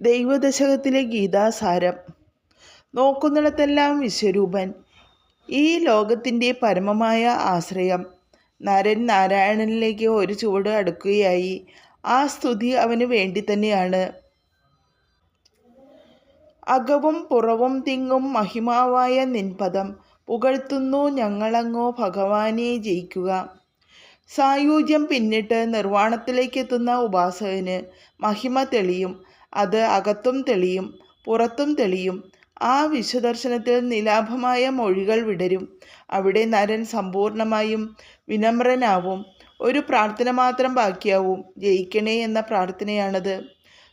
ദൈവദശകത്തിലെ ഗീതാസാരം. നോക്കുന്നിടത്തെല്ലാം വിശ്വരൂപൻ. ഈ ലോകത്തിന്റെ പരമമായ ആശ്രയം. നരൻ നാരായണനിലേക്ക് ഒരു ചുവട് അടുക്കുകയായി. ആ സ്തുതി അവന് വേണ്ടി തന്നെയാണ്. അകവും പുറവും തിങ്ങും മഹിമാവായ നിൻപദം. പുകഴ്ത്തുന്നു ഞങ്ങളങ്ങോ ഭഗവാനെ ജയിക്കുക. സായുജ്യം പിന്നിട്ട് നിർവാണത്തിലേക്കെത്തുന്ന ഉപാസകന് മഹിമ തെളിയും. അത് അകത്തും തെളിയും പുറത്തും തെളിയും. ആ വിശ്വദർശനത്തിൽ നിലാഭമായ മൊഴികൾ വിടരും. അവിടെ നരൻ സമ്പൂർണമായും വിനമ്രനാവും. ഒരു പ്രാർത്ഥന മാത്രം ബാക്കിയാവും. ജയിക്കണേ എന്ന പ്രാർത്ഥനയാണത്.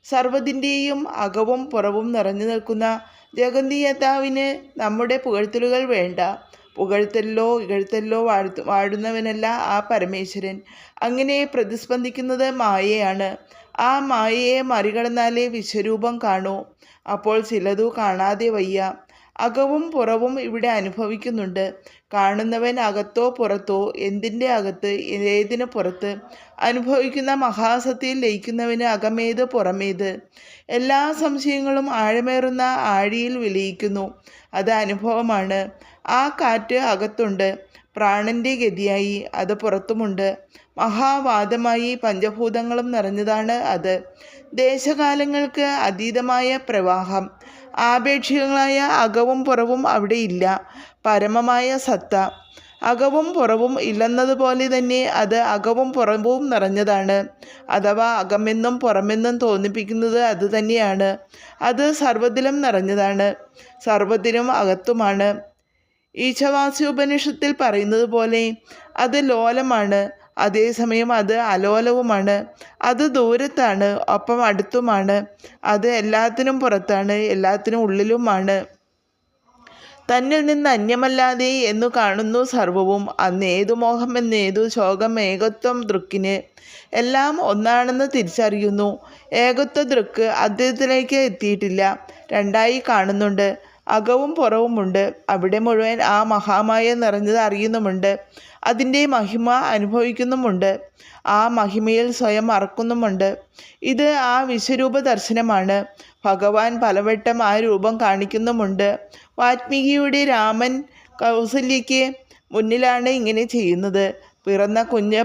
സർവതിന്റെയും അകവും പുറവും നിറഞ്ഞു നിൽക്കുന്ന ജഗന്തിയതാവിന് നമ്മുടെ പുകഴ്ത്തലുകൾ വേണ്ട. പുകഴ്ത്തലിലോ ഇകഴ്ത്തലിലോ വാഴ്ത്തു വാഴുന്നവനല്ല ആ പരമേശ്വരൻ. അങ്ങനെ പ്രതിസ്പന്ദിക്കുന്നത് മായയാണ്. ആ മായയെ മറികടന്നാലേ വിശ്വരൂപം കാണൂ. അപ്പോൾ ചിലതു കാണാതെ വയ്യ. അകവും പുറവും ഇവിടെ അനുഭവിക്കുന്നുണ്ട്. കാണുന്നവൻ അകത്തോ പുറത്തോ എന്തിന്റെ അകത്ത് ഏതിന് പുറത്ത്? അനുഭവിക്കുന്ന മഹാസത്യയിൽ ലയിക്കുന്നവന് അകമേത് പുറമേത്? എല്ലാ സംശയങ്ങളും ആഴമേറുന്ന ആഴിയിൽ വിലയിക്കുന്നു. അത് അനുഭവമാണ്. ആ കാറ്റ് അകത്തുണ്ട്. പ്രാണന്റെ ഗതിയായി അത് പുറത്തുമുണ്ട്. മഹാവാദമായി പഞ്ചഭൂതങ്ങളും നിറഞ്ഞതാണ് അത്. ദേശകാലങ്ങൾക്ക് അതീതമായ പ്രവാഹം. ആപേക്ഷികങ്ങളായ അകവും പുറവും അവിടെ ഇല്ല. പരമമായ സത്ത. അകവും പുറവും ഇല്ലെന്നതുപോലെ തന്നെ അത് അകവും പുറവും നിറഞ്ഞതാണ്. അഥവാ അകമെന്നും പുറമെന്നും തോന്നിപ്പിക്കുന്നത് അത് തന്നെയാണ്. അത് സർവത്തിലും നിറഞ്ഞതാണ്. സർവത്തിനും അകത്തുമാണ്. ഈശവാസ്യോപനിഷത്തിൽ പറയുന്നത് പോലെ അത് ലോലമാണ് അതേസമയം അത് അലോലവുമാണ് അത് ദൂരത്താണ് ഒപ്പം അടുത്തുമാണ് അത് എല്ലാത്തിനും പുറത്താണ് എല്ലാത്തിനും ഉള്ളിലുമാണ്. തന്നിൽ നിന്ന് അന്യമല്ലാതെ എന്നു കാണുന്നു സർവവും അന്ന് ഏതു മോഹം എന്നേതു ശോകം ഏകത്വം ദൃക്കിന് എല്ലാം ഒന്നാണെന്ന് തിരിച്ചറിയുന്നു. ഏകത്വ ദൃക്ക് അദ്ദേഹത്തിലേക്ക് എത്തിയിട്ടില്ല രണ്ടായി കാണുന്നുണ്ട്. അകവും പുറവുമുണ്ട്. അവിടെ മുഴുവൻ ആ മഹാമായ നിറഞ്ഞത് അറിയുന്നുമുണ്ട്. അതിന്റെ മഹിമ അനുഭവിക്കുന്നുമുണ്ട്. ആ മഹിമയിൽ സ്വയം മറക്കുന്നുമുണ്ട്. ഇത് ആ വിശ്വരൂപ ദർശനമാണ് ഭഗവാൻ പലവട്ടം ആ രൂപം കാണിക്കുന്നുമുണ്ട്. വാത്മീകിയുടെ രാമൻ കൗസല്യയ്ക്ക് മുന്നിലാണ് ഇങ്ങനെ ചെയ്യുന്നത്. പിറന്ന കുഞ്ഞ്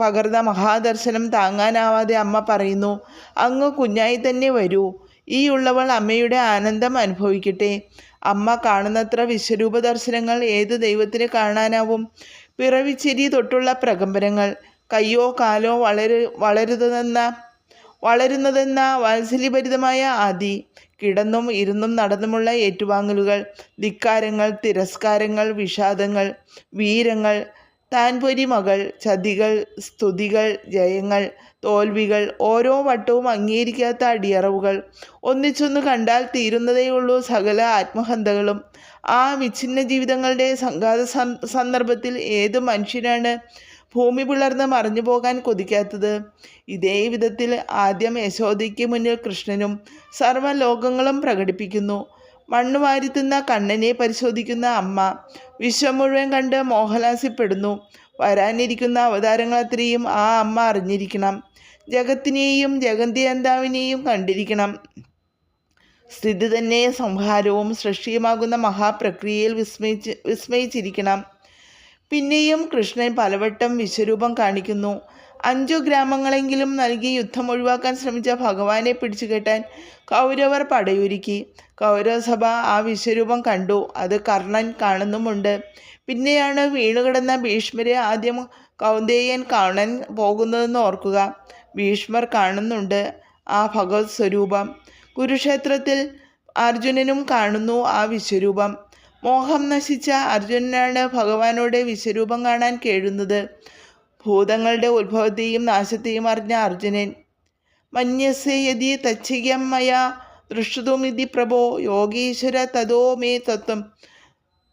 പകർന്ന മഹാദർശനം താങ്ങാനാവാതെ അമ്മ പറയുന്നു അങ്ങ് കുഞ്ഞായി തന്നെ വരൂ. ഈ ഉള്ളവൾ അമ്മയുടെ ആനന്ദം അനുഭവിക്കട്ടെ. അമ്മ കാണുന്നത്ര വിശ്വരൂപ ദർശനങ്ങൾ ഏത് ദൈവത്തിന് കാണാനാവും? പിറവിച്ചിരി തൊട്ടുള്ള പ്രകമ്പനങ്ങൾ. കയ്യോ കാലോ വളരു വളരുന്നതെന്ന വളരുന്നതെന്ന വാത്സല്യഭരിതമായ ആദി. കിടന്നും ഇരുന്നും നടന്നുമുള്ള ഏറ്റുവാങ്ങലുകൾ. ധിക്കാരങ്ങൾ തിരസ്കാരങ്ങൾ വിഷാദങ്ങൾ വീരങ്ങൾ താൻപൊരി മകൾ ചതികൾ സ്തുതികൾ ജയങ്ങൾ തോൽവികൾ ഓരോ വട്ടവും അംഗീകരിക്കാത്ത അടിയറവുകൾ. ഒന്നിച്ചൊന്ന് കണ്ടാൽ തീരുന്നതേയുള്ളൂ സകല ആത്മഹന്തകളും. ആ വിച്ഛിന്ന ജീവിതങ്ങളുടെ സംഘാത സന്ദർഭത്തിൽ ഏത് മനുഷ്യനാണ് ഭൂമി പിളർന്ന് മറിഞ്ഞു പോകാൻ കൊതിക്കാത്തത്? ഇതേ വിധത്തിൽ ആദ്യം യശോദയ്ക്ക് മുന്നിൽ കൃഷ്ണനും സർവലോകങ്ങളും പ്രകടിപ്പിക്കുന്നു. മണ്ണ് വാരിത്തുന്ന കണ്ണനെ പരിശോധിക്കുന്ന അമ്മ വിശ്വം മുഴുവൻ കണ്ട് മോഹലാസ്യപ്പെടുന്നു വരാനിരിക്കുന്ന അവതാരങ്ങളത്രയും ആ അമ്മ അറിഞ്ഞിരിക്കണം. ജഗത്തിനെയും ജഗന്തിയന്താവിനെയും കണ്ടിരിക്കണം. സ്ഥിതി തന്നെ സംഹാരവും സൃഷ്ടിയുമാകുന്ന മഹാപ്രക്രിയയിൽ വിസ്മയിച്ച് വിസ്മയിച്ചിരിക്കണം. പിന്നെയും കൃഷ്ണൻ പലവട്ടം വിശ്വരൂപം കാണിക്കുന്നു. അഞ്ചു ഗ്രാമങ്ങളെങ്കിലും നൽകി യുദ്ധം ഒഴിവാക്കാൻ ശ്രമിച്ച ഭഗവാനെ പിടിച്ചുകെട്ടാൻ കൗരവർ പടയൊരുക്കി. കൗരവസഭ ആ വിശ്വരൂപം കണ്ടു. അത് കർണൻ കാണുന്നുമുണ്ട്. പിന്നെയാണ് വീണുകിടന്ന ഭീഷ്മരെ ആദ്യം കൗന്ദേയൻ കാണാൻ പോകുന്നതെന്ന് ഓർക്കുക. ഭീഷ്മർ കാണുന്നുണ്ട് ആ ഭഗവത് സ്വരൂപം. കുരുക്ഷേത്രത്തിൽ അർജുനനും കാണുന്നു ആ വിശ്വരൂപം. മോഹം നശിച്ച അർജുനനാണ് ഭഗവാനോട് വിശ്വരൂപം കാണാൻ കേഴുന്നത്. ഭൂതങ്ങളുടെ ഉത്ഭവത്തെയും നാശത്തെയും അറിഞ്ഞ അർജുനൻ മന്യസേയതി തച്ഛികം മയ ദൃഷ്ടതുമിതി പ്രഭോ യോഗീശ്വര തതോ മേ തത്വം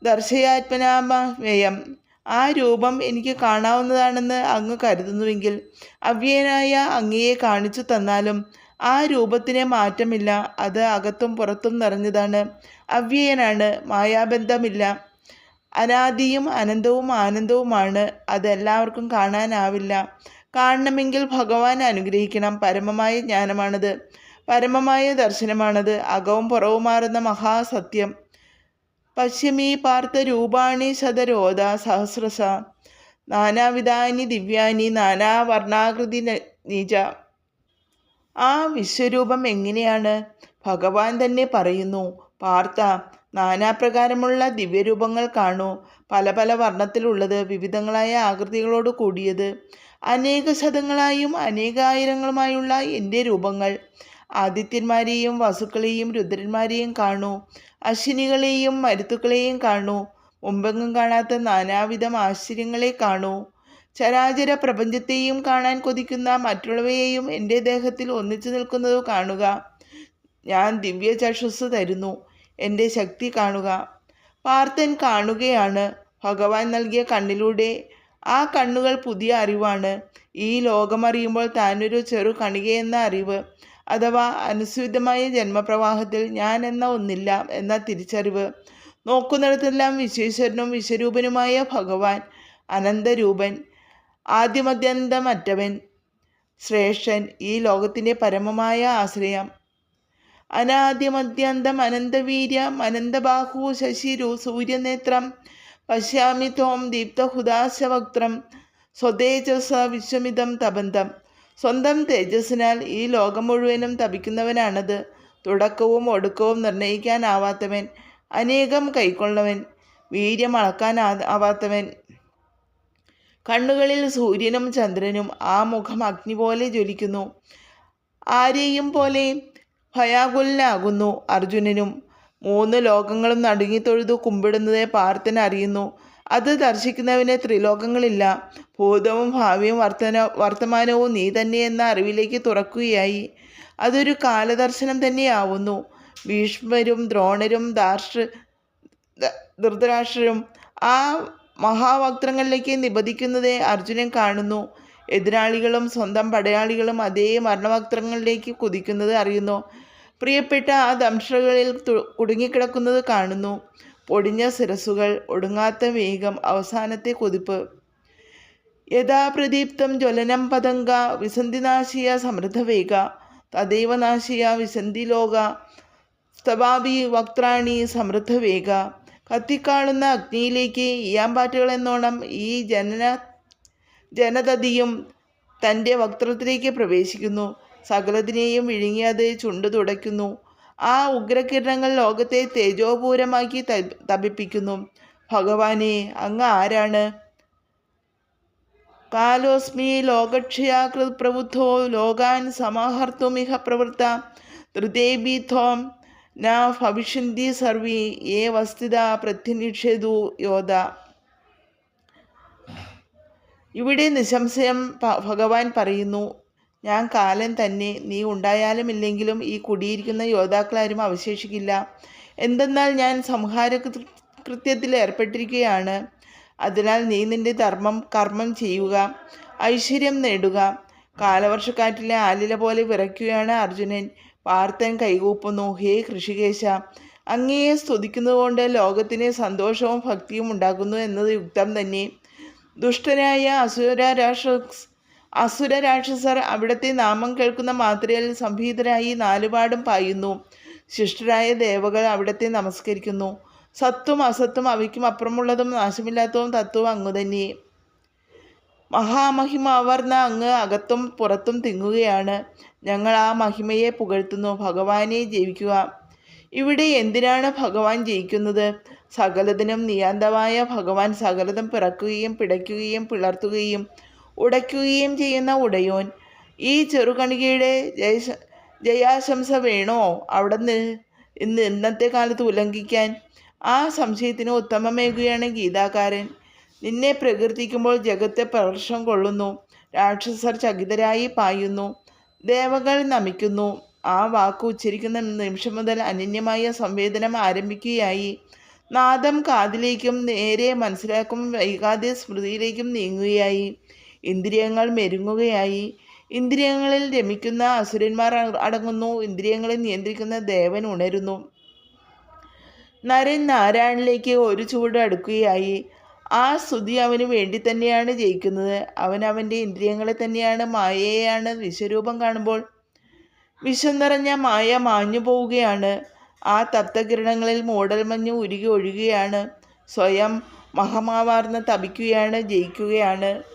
ദർശയാത്മനാമയം ആ രൂപം എനിക്ക് കാണാവുന്നതാണെന്ന് അങ്ങ് കരുതുന്നുവെങ്കിൽ അവ്യയനായ അങ്ങയെ കാണിച്ചു തന്നാലും ആ രൂപത്തിന് മാറ്റമില്ല. അത് അകത്തും പുറത്തും നിറഞ്ഞതാണ്. അവ്യയനാണ് മായാബന്ധമില്ല. അനാദിയും അനന്തവും ആനന്ദവുമാണ്. അതെല്ലാവർക്കും കാണാനാവില്ല. കാണണമെങ്കിൽ ഭഗവാൻ അനുഗ്രഹിക്കണം. പരമമായ ജ്ഞാനമാണത്. പരമമായ ദർശനമാണത്. അകവും പുറവും മാറുന്ന മഹാസത്യം. പശ്യമീ പാർത്ത രൂപാണി ശതരോധ സഹസ്രസ നാനാവിധാനി ദിവ്യാനി നാനാവർണാകൃതി നിജ. ആ വിശ്വരൂപം എങ്ങനെയാണ്? ഭഗവാൻ തന്നെ പറയുന്നു പാർത്ഥ നാനാപ്രകാരമുള്ള ദിവ്യരൂപങ്ങൾ കാണൂ. പല പല വർണത്തിലുള്ളത് വിവിധങ്ങളായ ആകൃതികളോട് കൂടിയത്. അനേക ശതങ്ങളായും അനേകായിരങ്ങളുമായുള്ള എന്റെ രൂപങ്ങൾ. ആദിത്യന്മാരെയും വസുക്കളെയും രുദ്രന്മാരെയും കാണൂ. അശ്വിനികളെയും മരുത്തുക്കളെയും കാണൂ. മുമ്പെങ്ങും കാണാത്ത നാനാവിധം ആശ്ചര്യങ്ങളെ കാണൂ. ചരാചര പ്രപഞ്ചത്തെയും കാണാൻ കൊതിക്കുന്ന മറ്റുള്ളവയെയും എന്റെ ദേഹത്തിൽ ഒന്നിച്ചു നിൽക്കുന്നത് കാണുക. ഞാൻ ദിവ്യ ചക്ഷുസ് തരുന്നു. എന്റെ ശക്തി കാണുക. പാർത്ഥൻ കാണുകയാണ്. ഭഗവാൻ നൽകിയ കണ്ണിലൂടെ ആ കണ്ണുകൾ പുതിയ അറിവാണ്. ഈ ലോകമറിയുമ്പോൾ താനൊരു ചെറു കണികയെന്ന അറിവ് അഥവാ അനുസ്യൂതമായ ജന്മപ്രവാഹത്തിൽ ഞാൻ എന്ന ഒന്നില്ല എന്ന തിരിച്ചറിവ്. നോക്കുന്നിടത്തെല്ലാം വിശ്വേശ്വരനും വിശ്വരൂപനുമായ ഭഗവാൻ അനന്തരൂപൻ ആദ്യമത്യന്തമറ്റവൻ ശ്രേഷ്ഠൻ ഈ ലോകത്തിന്റെ പരമമായ ആശ്രയം. അനാദ്യമദ്യന്തം അനന്തവീര്യം അനന്തബാഹു ശശിരു സൂര്യനേത്രം പശ്യാമി തോം ദീപ്തഹുദാശവക്ത്രം സ്വതേജസ വിശ്വമിതം തബന്ധം. സ്വന്തം തേജസ്സിനാൽ ഈ ലോകം മുഴുവനും തപിക്കുന്നവനാണത്. തുടക്കവും ഒടുക്കവും നിർണയിക്കാനാവാത്തവൻ അനേകം കൈക്കൊള്ളവൻ വീര്യം അളക്കാൻ ആവാത്തവൻ. കണ്ണുകളിൽ സൂര്യനും ചന്ദ്രനും ആ മുഖം അഗ്നി പോലെ ജ്വലിക്കുന്നു. ആരെയും പോലെ ഭയാകുലനാകുന്നു. അർജുനനും മൂന്ന് ലോകങ്ങളും നടുങ്ങി തൊഴുതു കുമ്പിടുന്നത് പാർത്ഥൻ അറിയുന്നു. അത് ദർശിക്കുന്നവന് ത്രിലോകങ്ങളില്ല. ഭൂതവും ഭാവിയും വർത്തന വർത്തമാനവും നീ തന്നെ എന്ന അറിവിലേക്ക് തുറക്കുകയായി. അതൊരു കാലദർശനം തന്നെയാവുന്നു. ഭീഷ്മരും ദ്രോണരും ദാർഷ ധൃതരാഷ്ട്രരും ആ മഹാവക്ത്രങ്ങളിലേക്ക് നിബന്ധിക്കുന്നത് അർജുനൻ കാണുന്നു. എതിരാളികളും സ്വന്തം പടയാളികളും അതേ മരണവക്ത്രങ്ങളിലേക്ക് കുതിക്കുന്നത് അറിയുന്നു. പ്രിയപ്പെട്ട ആ ദംഷകളിൽ കുടുങ്ങിക്കിടക്കുന്നത് കാണുന്നു. പൊടിഞ്ഞ സിരസുകൾ ഒടുങ്ങാത്ത വേഗം അവസാനത്തെ കൊതിപ്പ്. യഥാപ്രദീപ്തം ജ്വലനം പതംഗ വിസന്ധിനാശിയ സമൃദ്ധവേഗ തദൈവനാശിയ വിസന്ധിലോക സ്തവാബി വക്ത്രാണി സമൃദ്ധവേഗ. കത്തിക്കാളുന്ന അഗ്നിയിലേക്ക് ഈയാമ്പാറ്റുകൾ എന്നോണം ഈ ജനന ജനതതിയും തന്റെ വക്ത്രത്തിലേക്ക് പ്രവേശിക്കുന്നു. സകലതിനെയും വിഴുങ്ങി അത് ചുണ്ടു തുടയ്ക്കുന്നു. ആ ഉഗ്രകിരണങ്ങൾ ലോകത്തെ തേജോപൂരമാക്കി തപിപ്പിക്കുന്നു. ഭഗവാനെ അങ്ങ് ആരാണ്? കാലോസ്മി ലോകക്ഷയാകൃത് പ്രബുദ്ധോ ലോകാൻ സമാഹർത്തുമിഹ പ്രവൃത്ത ധൃതേബീഥോം ന ഭവിഷ്യന്തി സർവി ഏ വസ്തുത പ്രത്യനിഷേതു യോധ. ഇവിടെ നിശംശയം ഭഗവാൻ പറയുന്നു ഞാൻ കാലം തന്നെ നീ ഉണ്ടായാലും ഇല്ലെങ്കിലും ഈ കുടിയിരിക്കുന്ന യോദ്ധാക്കളാരും അവശേഷിക്കില്ല. എന്തെന്നാൽ ഞാൻ സംഹാര കൃത്യത്തിൽ ഏർപ്പെട്ടിരിക്കുകയാണ്. അതിനാൽ നീ നിന്റെ ധർമ്മം കർമ്മം ചെയ്യുക ഐശ്വര്യം നേടുക. കാലവർഷക്കാറ്റിലെ ആലില പോലെ വിറയ്ക്കുകയാണ് അർജുനൻ. പാർത്ഥൻ കൈകൂപ്പുന്നു ഹേ കൃഷികേശ. അങ്ങയെ സ്തുതിക്കുന്നതുകൊണ്ട് ലോകത്തിന് സന്തോഷവും ഭക്തിയും ഉണ്ടാകുന്നു എന്നത് യുക്തം തന്നെ. ദുഷ്ടനായ അസുര അസുര രാക്ഷസർ അവിടുത്തെ നാമം കേൾക്കുന്ന മാത്രയിൽ സംഭീതരായി നാലുപാടും പായുന്നു. ശിഷ്ടരായ ദേവകൾ അവിടത്തെ നമസ്കരിക്കുന്നു. സത്വം അസത്വം അവയ്ക്കും അപ്പുറമുള്ളതും നാശമില്ലാത്തതും തത്വവും അങ്ങു തന്നെ. മഹാമഹിമ അവർന്ന അങ്ങ് അകത്തും പുറത്തും തിങ്ങുകയാണ്. ഞങ്ങൾ ആ മഹിമയെ പുകഴ്ത്തുന്നു. ഭഗവാനെ ജയിക്കുക. ഇവിടെ എന്തിനാണ് ഭഗവാൻ ജയിക്കുന്നത്? സകലതിനും നിയാന്തമായ ഭഗവാൻ സകലതും പിറക്കുകയും പിടയ്ക്കുകയും പിളർത്തുകയും ഉടയ്ക്കുകയും ചെയ്യുന്ന ഉടയോൻ ഈ ചെറുകണികയുടെ ജയശ ജയാശംസ വേണോ അവിടെ ഇന്ന് ഇന്നത്തെ കാലത്ത് ഉല്ലംഘിക്കാൻ ആ സംശയത്തിന് ഉത്തമമേകുകയാണ് ഗീതാകാരൻ. നിന്നെ പ്രകീർത്തിക്കുമ്പോൾ ജഗത്തെ പ്രവർഷം കൊള്ളുന്നു രാക്ഷസർ ചകിതരായി പായുന്നു ദേവകൾ നമിക്കുന്നു. ആ വാക്ക് ഉച്ചരിക്കുന്ന നിമിഷം മുതൽ അനന്യമായ സംവേദനം ആരംഭിക്കുകയായി. നാദം കാതിലേക്കും നേരെ മനസ്സിലാക്കും വൈകാതെ സ്മൃതിയിലേക്കും നീങ്ങുകയായി. ഇന്ദ്രിയങ്ങൾ മെരുങ്ങുകയായി. ഇന്ദ്രിയങ്ങളിൽ രമിക്കുന്ന അസുരന്മാർ അടങ്ങുന്നു. ഇന്ദ്രിയങ്ങളെ നിയന്ത്രിക്കുന്ന ദേവൻ ഉണരുന്നു. നരൻ നാരായണിലേക്ക് ഒരു ചുവട് അടുക്കുകയായി. ആ സ്തുതി അവന് വേണ്ടി തന്നെയാണ് ജയിക്കുന്നത്. അവൻ അവന്റെ ഇന്ദ്രിയങ്ങളെ തന്നെയാണ് മായയെയാണ് വിശ്വരൂപം കാണുമ്പോൾ വിഷം നിറഞ്ഞ മായ മാഞ്ഞു പോവുകയാണ്. ആ തപ്തകിരണങ്ങളിൽ മൂടൽമഞ്ഞ് ഉരുകി ഒഴുകുകയാണ്. സ്വയം മഹമാവാർന്ന് തപിക്കുകയാണ് ജയിക്കുകയാണ്.